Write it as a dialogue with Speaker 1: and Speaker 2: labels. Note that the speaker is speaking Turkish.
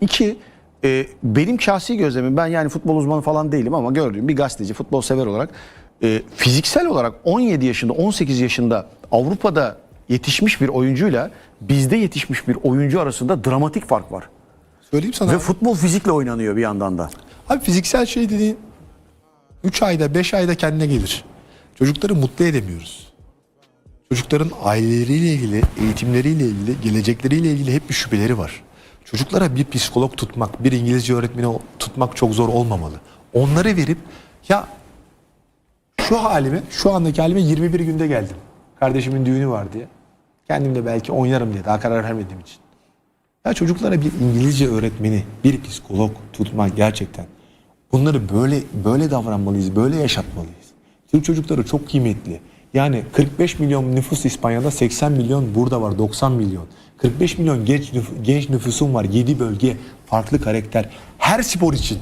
Speaker 1: İki, e, benim şahsi gözlemim ben yani futbol uzmanı falan değilim ama gördüğüm bir gazeteci, futbol sever olarak e, fiziksel olarak 17 yaşında, 18 yaşında Avrupa'da yetişmiş bir oyuncuyla bizde yetişmiş bir oyuncu arasında dramatik fark var.
Speaker 2: Söyleyeyim sana.
Speaker 1: Ve
Speaker 2: abi.
Speaker 1: futbol fizikle oynanıyor bir yandan da.
Speaker 2: Abi fiziksel şey dediğin 3 ayda 5 ayda kendine gelir. Çocukları mutlu edemiyoruz. Çocukların aileleriyle ilgili, eğitimleriyle ilgili, gelecekleriyle ilgili hep bir şüpheleri var. Çocuklara bir psikolog tutmak, bir İngilizce öğretmeni tutmak çok zor olmamalı. Onları verip ya şu halime, şu andaki halime 21 günde geldim. Kardeşimin düğünü var diye. Kendim de belki oynarım diye daha karar vermediğim için. Ya çocuklara bir İngilizce öğretmeni, bir psikolog tutmak gerçekten. Bunları böyle böyle davranmalıyız, böyle yaşatmalıyız. Türk çocukları çok kıymetli. Yani 45 milyon nüfus İspanya'da 80 milyon burada var 90 milyon. 45 milyon genç, nüf- genç nüfusun var 7 bölge farklı karakter. Her spor için